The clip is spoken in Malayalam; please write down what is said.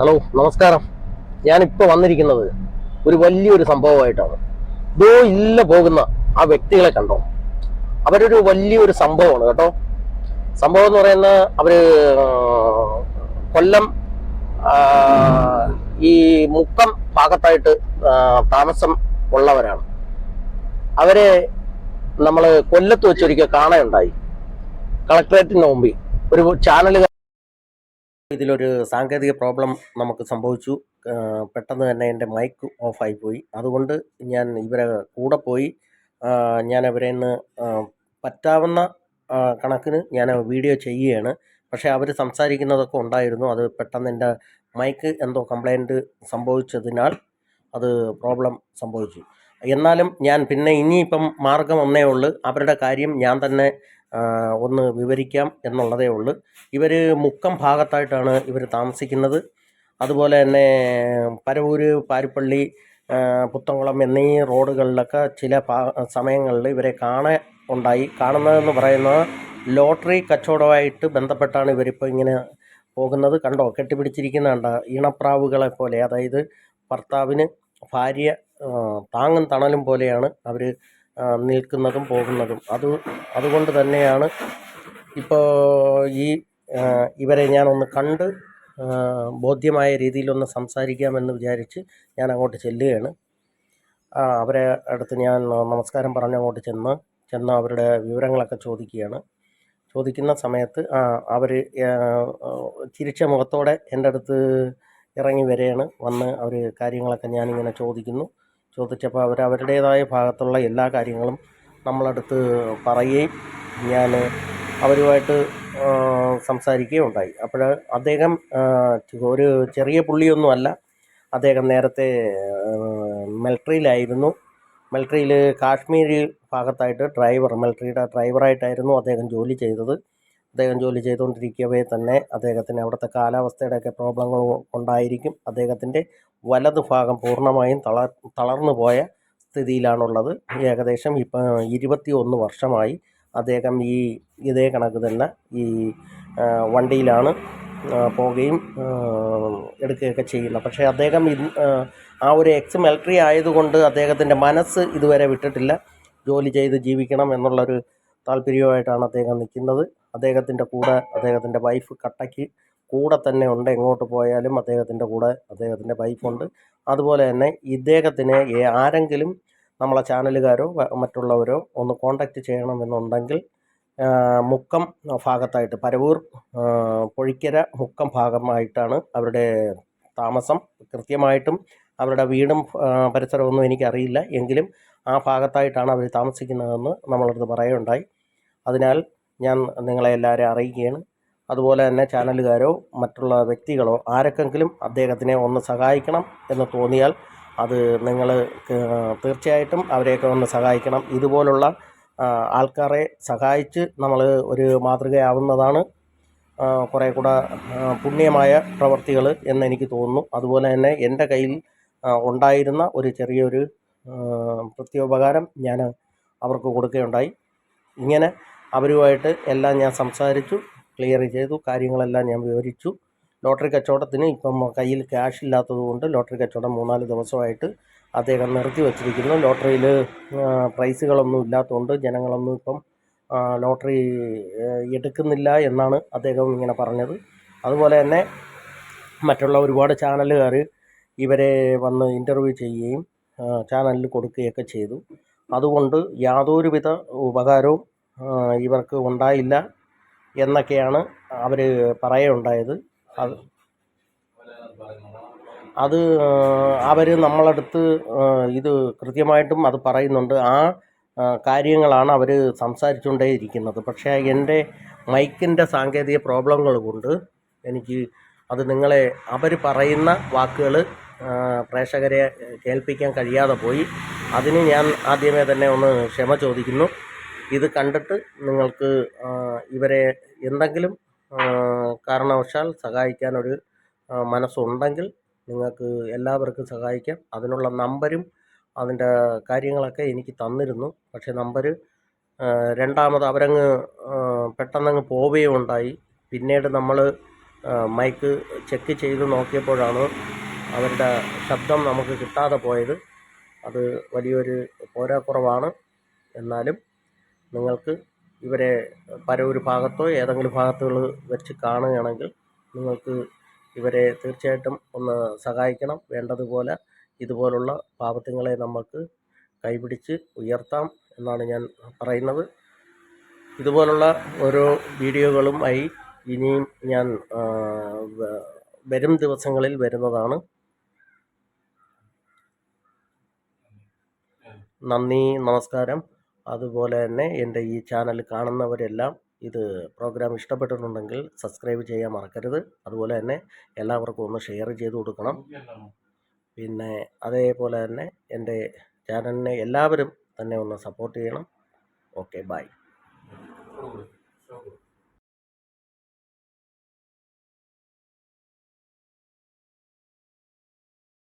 ഹലോ നമസ്കാരം. ഞാനിപ്പോൾ വന്നിരിക്കുന്നത് ഒരു വലിയൊരു സംഭവമായിട്ടാണ്. ദോ ഇല്ല പോകുന്ന ആ വ്യക്തികളെ കണ്ടോ? അവരൊരു വലിയൊരു സംഭവമാണ് കേട്ടോ. സംഭവം എന്ന് പറയുന്ന അവർ കൊല്ലം ഈ മുക്കം ഭാഗത്തായിട്ട് താമസം ഉള്ളവരാണ്. അവരെ നമ്മൾ കൊല്ലത്ത് വെച്ചൊരിക്കൽ കാണുകയുണ്ടായി കളക്ടറേറ്റിന് മുമ്പിൽ. ഒരു ചാനൽ ഇതിലൊരു സാങ്കേതിക പ്രോബ്ലം നമുക്ക് സംഭവിച്ചു. പെട്ടെന്ന് തന്നെ എന്റെ മൈക്ക് ഓഫായി പോയി. അതുകൊണ്ട് ഞാൻ ഇവരെ കൂടെ പോയി ഞാൻ അവരെ ഇന്ന് പറ്റാവുന്ന കണക്കിന് ഞാൻ വീഡിയോ ചെയ്യുകയാണ്. പക്ഷേ അവർ സംസാരിക്കുന്നതൊക്കെ ഉണ്ടായിരുന്നു. അത് പെട്ടെന്ന് എന്റെ മൈക്ക് എന്തോ കംപ്ലൈന്റ് സംഭവിച്ചതിനാൽ അത് പ്രോബ്ലം സംഭവിച്ചു. എന്നാലും ഞാൻ പിന്നെ ഇനിയിപ്പം മാർഗം ഒന്നേ ഉള്ളൂ. അവരുടെ കാര്യം ഞാൻ തന്നെ ഒന്ന് വിവരിക്കാം എന്നുള്ളതേ ഉള്ളൂ. ഇവർ മുക്കം ഭാഗത്തായിട്ടാണ് ഇവർ താമസിക്കുന്നത്. അതുപോലെ തന്നെ പരവൂർ പാരിപ്പള്ളി പുത്തംകുളം എന്നീ റോഡുകളിലൊക്കെ ചില സമയങ്ങളിൽ ഇവരെ കാണാൻ ഉണ്ടായി. കാണുന്നതെന്ന് പറയുന്നത് ലോട്ടറി കച്ചവടമായിട്ട് ബന്ധപ്പെട്ടാണ് ഇവരിപ്പോൾ ഇങ്ങനെ പോകുന്നത്. കണ്ടോ? കെട്ടിപ്പിടിച്ചിരിക്കുന്ന കണ്ടോ ഇണപ്രാവുകളെ പോലെ. അതായത് ഭർത്താവിന് ഭാര്യ താങ്ങും തണലും പോലെയാണ് അവർ നിൽക്കുന്നതും പോകുന്നതും. അത് അതുകൊണ്ട് തന്നെയാണ് ഇപ്പോൾ ഈ ഇവരെ ഞാനൊന്ന് കണ്ട് ബോധ്യമായ രീതിയിലൊന്ന് സംസാരിക്കാമെന്ന് വിചാരിച്ച് ഞാൻ അങ്ങോട്ട് ചെല്ലുകയാണ് അവരെ അടുത്ത് ഞാൻ നമസ്കാരം പറഞ്ഞ് അങ്ങോട്ട് ചെന്ന് ചെന്ന് അവരുടെ വിവരങ്ങളൊക്കെ ചോദിക്കുകയാണ്. ചോദിക്കുന്ന സമയത്ത് അവർ ചിരിച്ച മുഖത്തോടെ എന്റെ അടുത്ത് ഇറങ്ങി വരികയാണ്. വന്ന് അവർ കാര്യങ്ങളൊക്കെ ഞാനിങ്ങനെ ചോദിക്കുന്നു. ചോദിച്ചപ്പോൾ അവർ അവരുടേതായ ഭാഗത്തുള്ള എല്ലാ കാര്യങ്ങളും നമ്മളടുത്ത് പറയുകയും ഞാൻ അവരുമായിട്ട് സംസാരിക്കുകയും ഉണ്ടായി അപ്പോൾ അദ്ദേഹം ഒരു ചെറിയ പുള്ളിയൊന്നുമല്ല. അദ്ദേഹം നേരത്തെ മിലിറ്ററിയിലായിരുന്നു. മിലിറ്ററിയിൽ കാശ്മീർ ഭാഗത്തായിട്ട് ഡ്രൈവർ മിലിറ്ററിയുടെ ഡ്രൈവറായിട്ടായിരുന്നു അദ്ദേഹം ജോലി ചെയ്തത്. അദ്ദേഹം ജോലി ചെയ്തുകൊണ്ടിരിക്കവേ തന്നെ അദ്ദേഹത്തിന് അവിടുത്തെ കാലാവസ്ഥയുടെയൊക്കെ പ്രോബ്ലങ്ങൾ ഉണ്ടായിരിക്കും അദ്ദേഹത്തിന്റെ വലത് ഭാഗം പൂർണമായും തളർ തളർന്നു പോയ സ്ഥിതിയിലാണുള്ളത്. ഏകദേശം ഇപ്പം ഇരുപത്തി ഒന്ന് വർഷമായി അദ്ദേഹം ഈ ഇതേ കണക്ക് തന്നെ ഈ വണ്ടിയിലാണ് പോവുകയും എടുക്കുകയൊക്കെ ചെയ്യുന്നത്. പക്ഷേ അദ്ദേഹം ആ ഒരു എക്സ് മിലിറ്ററി ആയതുകൊണ്ട് അദ്ദേഹത്തിന്റെ മനസ്സ് ഇതുവരെ വിട്ടിട്ടില്ല. ജോലി ചെയ്ത് ജീവിക്കണം എന്നുള്ളൊരു താല്പര്യമായിട്ടാണ് അദ്ദേഹം നിൽക്കുന്നത്. അദ്ദേഹത്തിന്റെ കൂടെ അദ്ദേഹത്തിന്റെ വൈഫ് കട്ടയ്ക്ക് കൂടെ തന്നെ ഉണ്ട്. എങ്ങോട്ട് പോയാലും അദ്ദേഹത്തിന്റെ കൂടെ അദ്ദേഹത്തിന്റെ വൈഫുണ്ട് അതുപോലെ തന്നെ ഇദ്ദേഹത്തിന് ആരെങ്കിലും നമ്മളെ ചാനലുകാരോ മറ്റുള്ളവരോ ഒന്ന് കോണ്ടാക്റ്റ് ചെയ്യണമെന്നുണ്ടെങ്കിൽ മുക്കം ഭാഗത്തായിട്ട് പരവൂർ പൊഴിക്കര മുക്കം ഭാഗമായിട്ടാണ് അവരുടെ താമസം. കൃത്യമായിട്ടും അവരുടെ വീടും പരിസരമൊന്നും എനിക്കറിയില്ല. എങ്കിലും ആ ഭാഗത്തായിട്ടാണ് അവർ താമസിക്കുന്നതെന്ന് നമ്മളടുത്ത് പറയുകയുണ്ടായി. അതിനാൽ ഞാൻ നിങ്ങളെ എല്ലാവരെയും അറിയിക്കുകയാണ്. അതുപോലെ തന്നെ ചാനലുകാരോ മറ്റുള്ള വ്യക്തികളോ ആരൊക്കെങ്കിലും അദ്ദേഹത്തിനെ ഒന്ന് സഹായിക്കണം എന്ന് തോന്നിയാൽ അത് നിങ്ങൾ തീർച്ചയായിട്ടും അവരെയൊക്കെ ഒന്ന് സഹായിക്കണം. ഇതുപോലുള്ള ആൾക്കാരെ സഹായിച്ച് നമ്മൾ ഒരു മാതൃകയാവുന്നതാണ് കുറേ കൂടെ പുണ്യമായ പ്രവർത്തികൾ എന്ന് എനിക്ക് തോന്നുന്നു. അതുപോലെ തന്നെ എന്റെ കയ്യിൽ ഉണ്ടായിരുന്ന ഒരു ചെറിയൊരു പ്രത്യോപകാരം ഞാൻ അവർക്ക് കൊടുക്കുകയുണ്ടായി. ഇങ്ങനെ അവരുമായിട്ട് എല്ലാം ഞാൻ സംസാരിച്ചു ക്ലിയർ ചെയ്തു കാര്യങ്ങളെല്ലാം ഞാൻ വിവരിച്ചു. ലോട്ടറി കച്ചവടത്തിന് ഇപ്പം കയ്യിൽ ക്യാഷ് ഇല്ലാത്തതുകൊണ്ട് ലോട്ടറി കച്ചവടം മൂന്നാൽ ദിവസമായിട്ട് അദ്ദേഹം നിർത്തി വച്ചിരിക്കുന്നു. ലോട്ടറിയിൽ പ്രൈസുകളൊന്നും ഇല്ലാത്തതുകൊണ്ട് ജനങ്ങളൊന്നും ഇപ്പം ലോട്ടറി എടുക്കുന്നില്ല എന്നാണ് അദ്ദേഹം ഇങ്ങനെ പറഞ്ഞത്. അതുപോലെ തന്നെ മറ്റുള്ള ഒരുപാട് ചാനലുകാർ ഇവരെ വന്ന് ഇന്റർവ്യൂ ചെയ്യുകയും ചാനലിൽ കൊടുക്കുകയൊക്കെ ചെയ്തു. അതുകൊണ്ട് യാതൊരുവിധ ഉപകാരവും ഇവർക്ക് ഉണ്ടായില്ല എന്നൊക്കെയാണ് അവർ പറയുകയുണ്ടായത് അത് അത് അവർ നമ്മളടുത്ത് ഇത് കൃത്യമായിട്ടും അത് പറയുന്നുണ്ട്. ആ, കാര്യങ്ങളാണ് അവർ സംസാരിച്ചുകൊണ്ടേ ഇരിക്കുന്നത് പക്ഷേ എന്റെ മൈക്കിന്റെ സാങ്കേതിക പ്രോബ്ലങ്ങൾ കൊണ്ട് എനിക്ക് അത് നിങ്ങളെ അവർ പറയുന്ന വാക്കുകൾ പ്രേക്ഷകരെ കേൾപ്പിക്കാൻ കഴിയാതെ പോയി. അതിന് ഞാൻ ആദ്യമേ തന്നെ ഒന്ന് ക്ഷമ ചോദിക്കുന്നു. ഇത് കണ്ടിട്ട് നിങ്ങൾക്ക് ഇവരെ എന്തെങ്കിലും കാരണവശാൽ സഹായിക്കാനൊരു മനസ്സുണ്ടെങ്കിൽ നിങ്ങൾക്ക് എല്ലാവർക്കും സഹായിക്കാം. അതിനുള്ള നമ്പരും അതിന്റെ കാര്യങ്ങളൊക്കെ എനിക്ക് തന്നിരുന്നു. പക്ഷേ നമ്പർ രണ്ടാമത് അവരങ്ങ് പെട്ടെന്നങ്ങ് പോവുകയും ഉണ്ടായി പിന്നീട് നമ്മൾ മൈക്ക് ചെക്ക് ചെയ്ത് നോക്കിയപ്പോഴാണ് അവരുടെ ശബ്ദം നമുക്ക് കിട്ടാതെ പോയത് അത് വലിയൊരു പോരാക്കുറവാണ്. എന്നാലും നിങ്ങൾക്ക് ഇവരെ പല ഒരു ഭാഗത്തോ ഏതെങ്കിലും ഭാഗത്തുകൾ വെച്ച് കാണുകയാണെങ്കിൽ നിങ്ങൾക്ക് ഇവരെ തീർച്ചയായിട്ടും ഒന്ന് സഹായിക്കണം. വേണ്ടതുപോലെ ഇതുപോലുള്ള പാപത്തിങ്ങളെ നമുക്ക് കൈപിടിച്ച് ഉയർത്താം എന്നാണ് ഞാൻ പറയുന്നത്. ഇതുപോലുള്ള ഓരോ വീഡിയോകളുമായി ഇനിയും ഞാൻ വരും ദിവസങ്ങളിൽ വരുന്നതാണ്. നന്ദി നമസ്കാരം. അതുപോലെ തന്നെ എന്റെ ഈ ചാനൽ കാണുന്നവരെല്ലാം ഇത് പ്രോഗ്രാം ഇഷ്ടപ്പെട്ടിട്ടുണ്ടെങ്കിൽ സബ്സ്ക്രൈബ് ചെയ്യാൻ മറക്കരുത്. അതുപോലെ തന്നെ എല്ലാവർക്കും ഒന്ന് ഷെയർ ചെയ്ത് കൊടുക്കണം. പിന്നെ അതേപോലെ തന്നെ എന്റെ ചാനലിനെ എല്ലാവരും തന്നെ ഒന്ന് സപ്പോർട്ട് ചെയ്യണം. Okay bye.